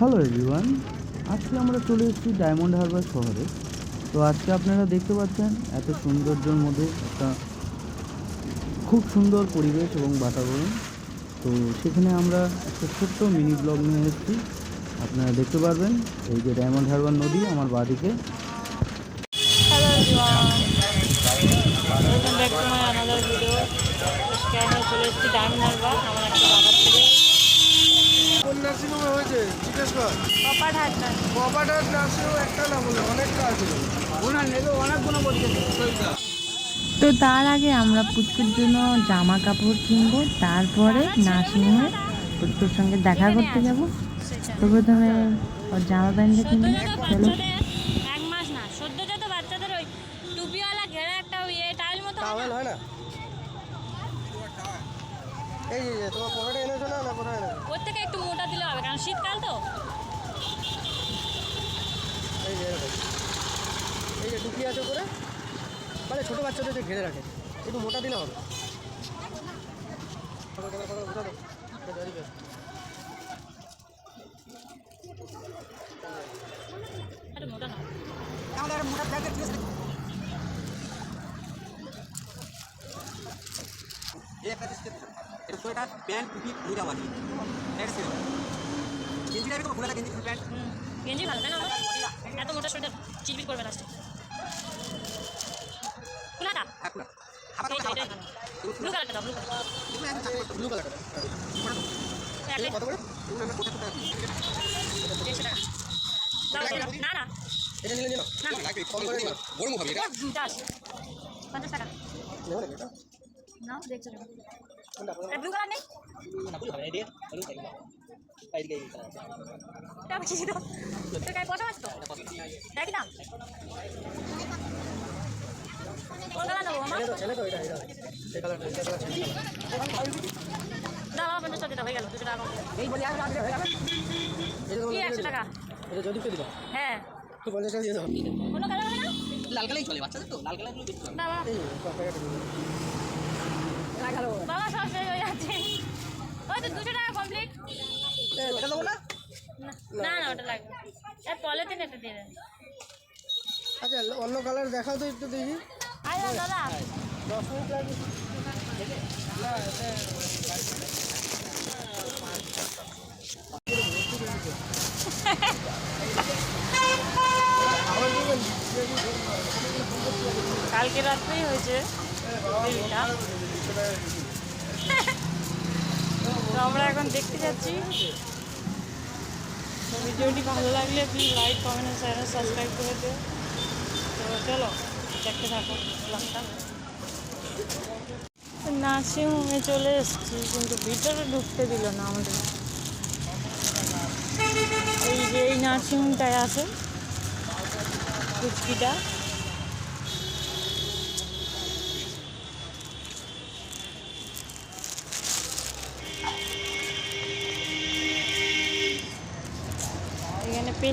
Hello everyone আজকে আমরা চলে এসেছি ডায়মন্ড হারবার শহরে। তো আজকে আপনারা দেখতে পাচ্ছেন এত সৌন্দর্যের মধ্যে একটা খুব সুন্দর পরিবেশ এবং বাতাবরণ। তো সেখানে আমরা একটা ছোট্ট মিনি ব্লগ নিয়ে এসেছি। আপনারা দেখতে পারবেন এই যে ডায়মন্ড হারবার নদী আমার হারবার আমার একটা বাবার থেকে কোন নার্সিংহোমে হয়েছে জিজ্ঞেস কর। নার্সিংহোম একটা না বলে অনেকটা আছে ওনার নেবে অনেকগুলো বলছে তো তার আগে আমরা পুচকুর জন্য জামা কাপড় কিনবো তারপরে নার্সিংহোমে পুচকুর সঙ্গে দেখা করতে যাব। তো প্রথমে ওর জামা প্যান্টটা কিনবো। চলো। এক মাস না সদ্যজাত বাচ্চাদের ওই টুপিওয়ালা ঘেরা একটা ওই টাইল মতো হয় না? না এই যে তোমার পকেটে এনেছো না না কোথায় এনেছো ওর থেকে একটু মোটা দিলে হবে কারণ শীতকাল তো। এই যে এরকম। এই যে টুপি আছে করে মানে ছোটো বাচ্চাদের যে ঘিরে রাখে একটু মোটা দিলে হবে। মোটা না। ये একটা ডিসপ্লে এটা সোয়েটার প্যান্ট টুপি মোজামারি এটা ছিল গেঞ্জি তোমার খোলা গেঞ্জি প্যান্ট। গেঞ্জি ভালো তাই না? এত মোটা সোয়েটার চিটবিট করবে লাস্টে খোলাটা হ্যাঁ খোলা। ব্লু কালারটা দাও ব্লু কালার ব্লু কত করে? না না। এটা নিলে না লাগবে কম করে গরম হবে এটা। টাকা। নাও দেখছ কোনটা ব্লু কালার নেই না হয়ে গেল দুশো এই বলি দিয়ে দাও কোনো কালার হবে না লাল কালাই চলে বাচ্চাদের তো লাল কালারগুলো চলে বাবা এই সব শেষ হয়ে যাচ্ছে। ওই তো দুশো টাকা কমপ্লিট এটা দেবো না? না না ওটা লাগবে। এর পলিথিন একটা দিয়ে দেন। আচ্ছা অন্য কালার দেখাও তো একটু দেখি। আয় দাদা। দশ মিনিট লাগবে কালকে রাত্রেই হয়েছে। তো আমরা এখন দেখতে যাচ্ছি। তো ভিডিওটি ভালো লাগলে please like comment channel subscribe করে দিও। তো চলো, দেখতে থাকো ব্লগটা নার্সিংহোমে চলে এসেছি, কিন্তু ভিতরে ঢুকতে দিল না আমাদের। এই যে এই নার্সিংহোমটায় আছে কুচকিটা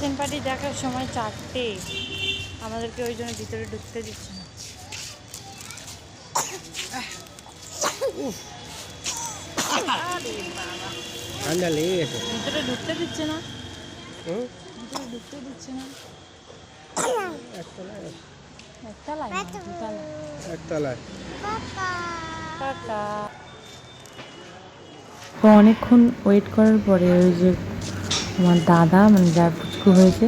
পেশেন্ট পার্টি দেখার সময় চারটে। আমাদেরকে ওই জন্য ভিতরে ঢুকতে দিচ্ছে না। ঠান্ডা লেগে গেছে। ভিতরে ঢুকতে দিচ্ছে না। ভিতরে ঢুকতে দিচ্ছে না। একতলায় একতলায় অনেকক্ষণ ওয়েট করার পরে ওই যে আমার দাদা মানে যার পুচকু হয়েছে।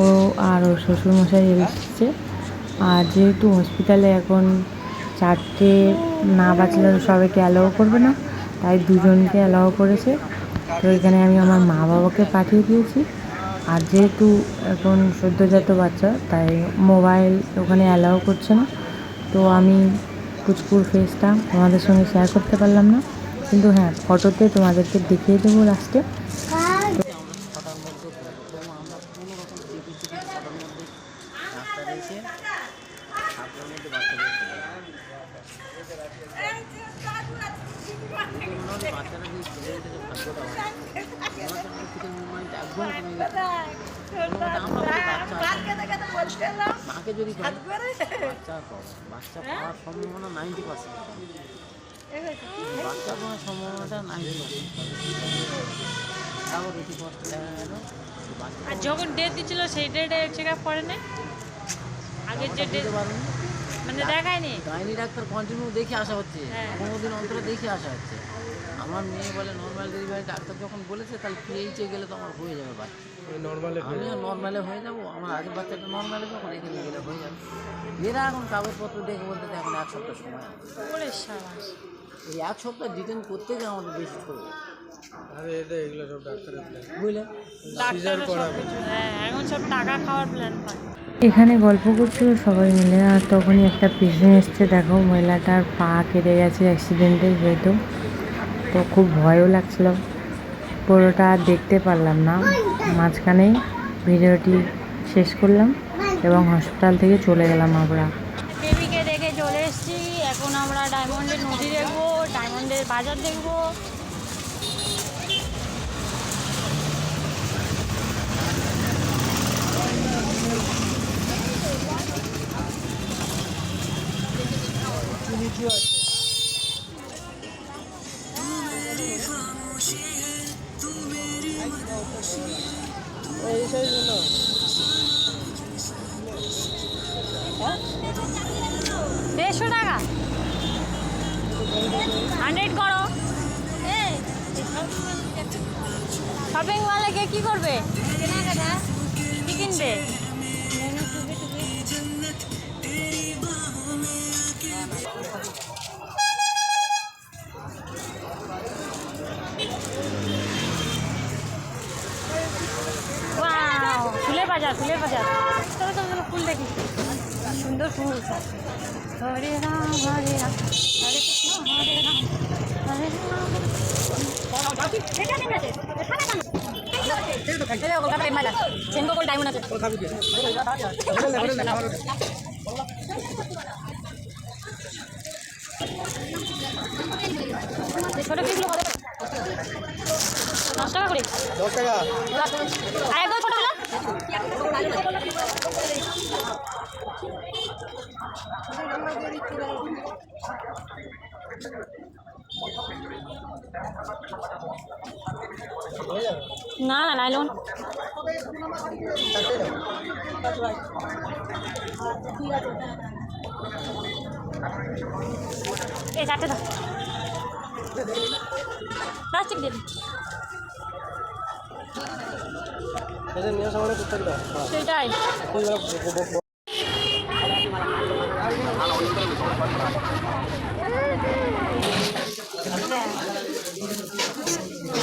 ও আর ওর শ্বশুরমশাই এসেছে। আর যেহেতু হসপিটালে এখন চারটে না বাঁচলে সবাইকে অ্যালাও করবে না, তাই দুজনকে অ্যালাও করেছে। তো এখানে আমি আমার মা বাবাকে পাঠিয়ে দিয়েছি। আর যেহেতু এখন সদ্যজাত বাচ্চা, তাই মোবাইল ওখানে অ্যালাও করছে না। তো আমি পুচকুর ফেসটা তোমাদের সঙ্গে শেয়ার করতে পারলাম না। কিন্তু হ্যাঁ ফটোতে তোমাদেরকে দেখিয়ে দেবো লাস্টে ছটার মধ্যে এবং আমরা কোনো রকম টিকিট টিকিট ছটার মধ্যে রাস্তা রয়েছে সাতটার মধ্যে বাচ্চাদের বাচ্চারা যে ছেড়ে উঠেছে ভাগ্যটা আমাদের থেকে মুভমেন্ট একদম কমে গেছে মাকে যদি বাচ্চা পাওয়ার সম্ভাবনা নাইনটি পার্সেন্ট বাচ্চা পাওয়ার সম্ভাবনাটা নাইনটি পার্সেন্ট আর যখন ডেট দিচ্ছিল সেই ডেটে চেক আপ করে না। আগের যে মানে দেখায়নি? গাইনি ডাক্তার কন্টিনিউ দেখে আসা হচ্ছে। হ্যাঁ। দিন অন্তরে দেখে আসা হচ্ছে। আমার মেয়ে বলে নর্মাল ডেলিভারি ডাক্তার যখন বলেছে তাহলে পিএইচে গেলে তো আমার হয়ে যাবে বাচ্চা। আমিও নর্মালে হয়ে যাব। আমার আগের বাচ্চাটা নর্মালে যখন এখানে গেলে হয়ে যাবে। এরা এখন কাগজপত্র দেখে বলতে এখন এক সপ্তাহ সময় আছে। এই এক সপ্তাহ ডিটেন করতে গিয়ে আমাদের বেশি করবে। বুঝলে? ডাক্তাররা কিছু হ্যাঁ এখন সব টাকা খাওয়ার প্ল্যান পায় এখানে গল্প করছিল সবাই মিলে, আর তখনই একটা পেশেন্ট এসছে, দেখো মহিলাটার পা কেটে গেছে অ্যাক্সিডেন্টে যেহেতু, তো খুব ভয়ও লাগছিল। পুরোটা দেখতে পারলাম না। মাঝখানেই ভিডিওটি শেষ করলাম এবং হসপিটাল থেকে চলে গেলাম আমরা। চলে এসেছি। এখন আমরা ডায়মন্ডের নদী দেখব ডায়মন্ডের বাজার দেখব। দেড়শো টাকা। হান্ড্রেড করো। শপিং মলে গিয়ে কি করবে? কিনবে? ফুলের বাজার ফুলের বাজার। চলো চলো ফুল দেখি। সুন্দর ফুল। হরে রাম হরে রাম হরে কৃষ্ণ হরে রাম হরে রাম। কলকাতায় মেলা। সেনগোকুল ডায়মন্ড আছে। ছোট পিসগুলো কত করে? দশ টাকা করে দশ টাকা আর একদম ছোটগুলো না না নাইলন এই চারটে দাও প্লাস্টিক দিয়ে দিন। করতে সেটাই।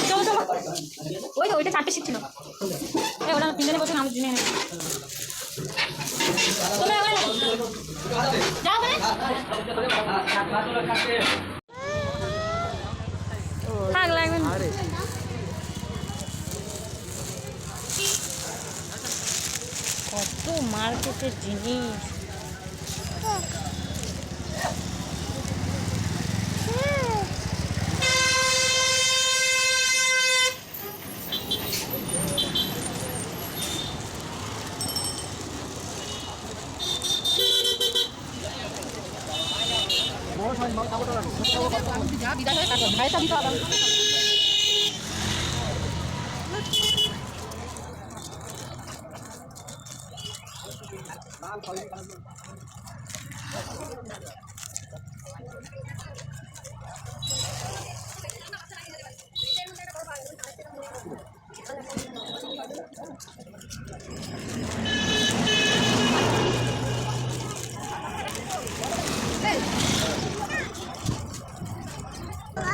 চলো চলো ওই তো ওইটা চারটে সিট ছিল। এ ওটা তিনজনে বসে নাম জেনে নেবে। যাও ওখানে। থাক লাগবে না কত মার্কেটের জিনিস।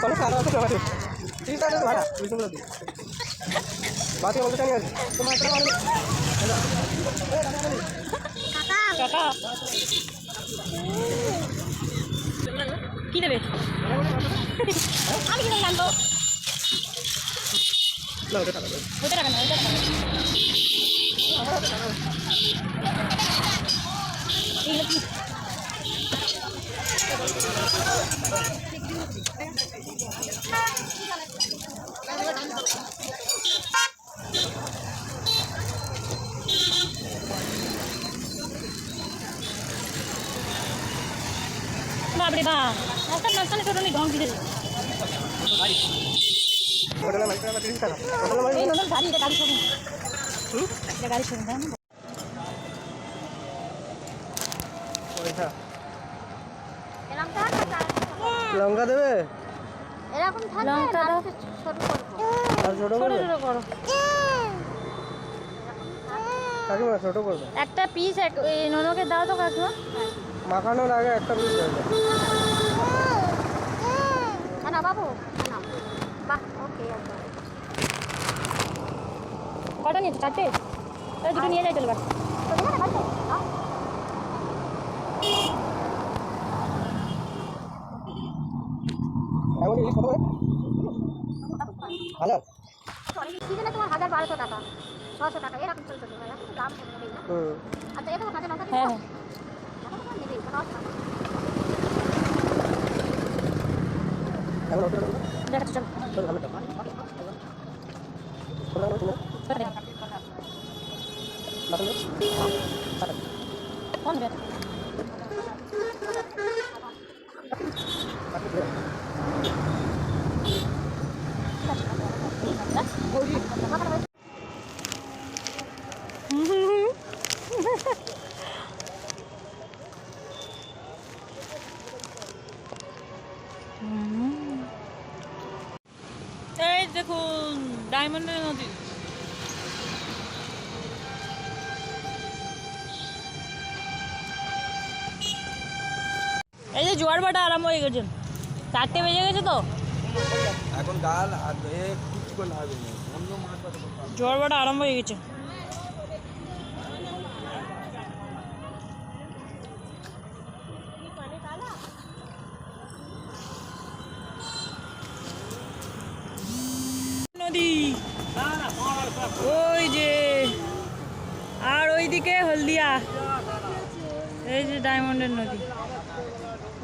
চলো সারা আছে ভাড়া ঠিক আছে ভাড়া তুই তোমরা দি বাকি বলতে জানি আছে তোমার কাকা কি দেবে আমি কিনে জানব না ওটা টাকা। ওইটা টাকা না ওইটা টাকা। কি দিতে গাড়ি গাড়ি গাড়ি না লঙ্কা দেবে? এরকম লঙ্কা ছোট ছোট ছোট করবে? ছোট করো। কাকিমা ছোট করবে? একটা পিস এক ননকে দাও তো কাকিমা। মাখানোর আগে একটা পিস হয়ে যায় না বাবু না বাহ ওকে কটা নিয়েছো চারটে তাহলে দুটো নিয়ে যাই চলবার এমন ইলিশ কত করে হাজার সিজনে তোমার হাজার বারোশো টাকা ছশো টাকা এরকম চলছে তো এখন তো দাম কমে নেই না হুম আচ্ছা এটা হাজার নটা হ্যাঁ হ্যাঁ নেবেই কোনো অসুবিধা নেই। এখন ওটা দেখাচ্ছি চল চল ভালো কোনটা করে তুমি ছোট দেখ মাখানো কোন দেবে এই দেখুন ডায়মন্ডের নদী এই যে জোয়ার ভাটা আরম্ভ হয়ে গেছে চারটে বেজে গেছে তো এখন ডাল আর জোয়ার ভাটা আরম্ভ হয়ে গেছে নদী ওই যে আর ওইদিকে হলদিয়া এই যে ডায়মন্ডের নদী।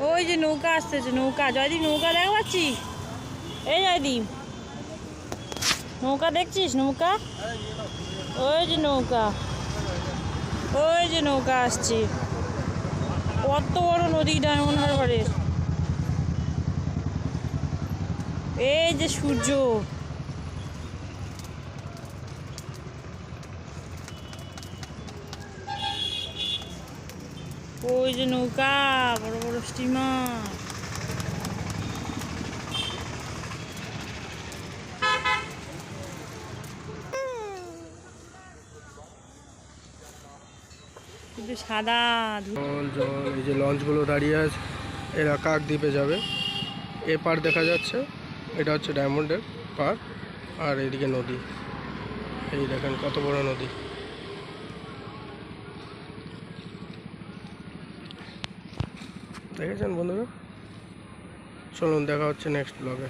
ওই যে নৌকা আসতেছে, নৌকা। জয়দীপ, নৌকা দেখা পাচ্ছি এই জয়দীপ। নৌকা দেখছিস, নৌকা? ওই যে নৌকা। ওই যে নৌকা আসছে। কত বড় নদী ডায়মন্ড হারবারের। এই যে সূর্য। ওই যে নৌকা, বড় বড় স্টিমার কিন্তু সাদা এই যে দাঁড়িয়ে আছে যাবে। দেখা যাচ্ছে, এটা হচ্ছে আর এদিকে নদী। এই দেখেন কত বড় নদী। দেখেছেন বন্ধুরা চলুন দেখা হচ্ছে নেক্সট ব্লগে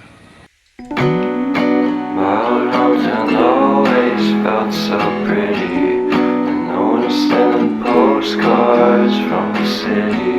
postcards from the city.